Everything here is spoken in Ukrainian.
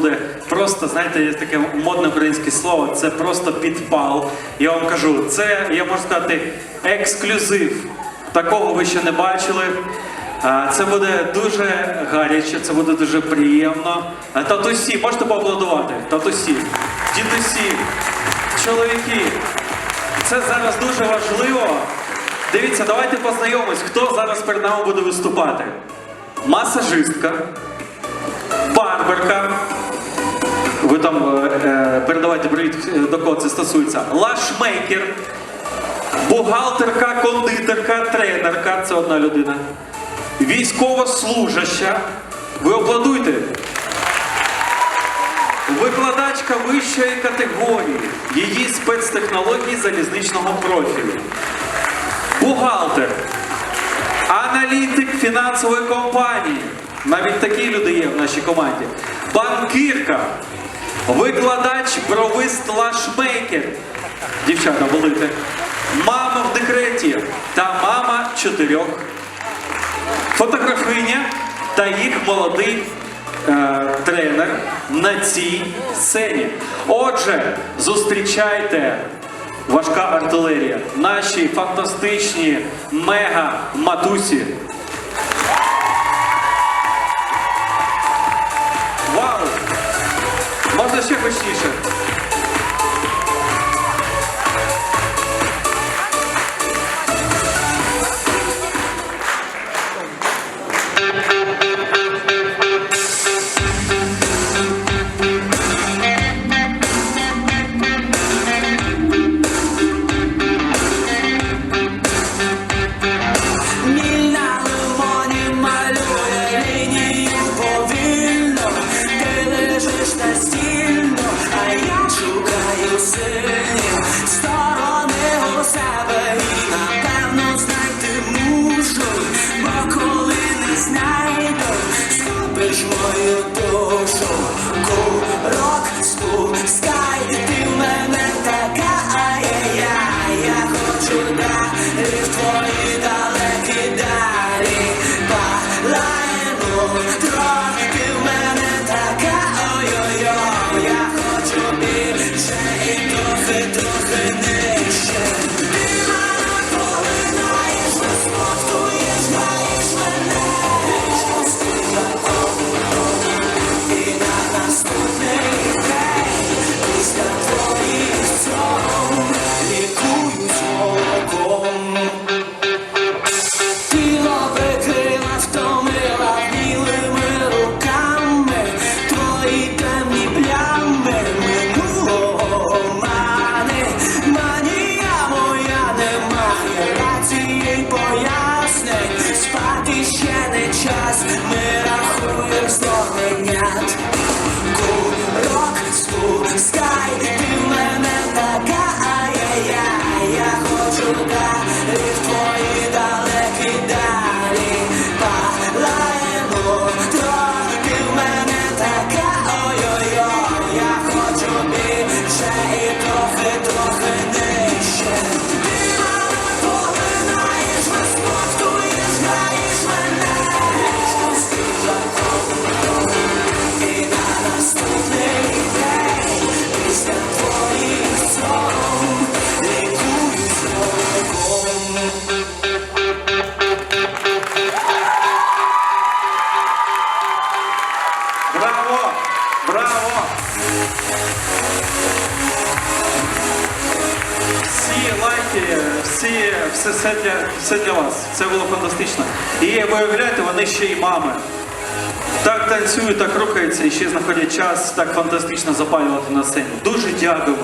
буде просто, знаєте, є таке модне українське слово, це просто підпал. Я вам кажу, це, я можу сказати, ексклюзив. Такого ви ще не бачили. Це буде дуже гаряче, це буде дуже приємно. Татусі, можете поаплодувати? Татусі, дідусі, чоловіки. Це зараз дуже важливо. Дивіться, давайте познайомимось, хто зараз перед нами буде виступати. Масажистка, барберка. Ви там е, е, передавайте привіт, е, до кого це стосується. Лашмейкер, бухгалтерка, кондитерка, тренерка це одна людина. Військовослужаща. Ви аплодуйте. Викладачка вищої категорії, її спецтехнології залізничного профілю. Бухгалтер, аналітик фінансової компанії. Навіть такі люди є в нашій команді. Банкірка, викладач, бровист лашмейкер. Дівчата, волите. Мама в декреті та мама чотирьох. Фотографиня та їх молодий е, тренер на цій сцені. Отже, зустрічайте важка артилерія, наші фантастичні мега-матусі. Вау! yaşında. Мою душу, курок спускай, ти мене така, ай-яй-яй, я хочу далі твої далекі далі, палаємо трохи, ти мене така, ой-ой-ой, я хочу більше і ти така, ай-яй-яй, я хочу далі всі, все, все, для, все для вас. Це було фантастично. І виявляєте, вони ще й мами. Так танцюють, так рухаються і ще знаходять час так фантастично запалювати на сцені. Дуже дякуємо.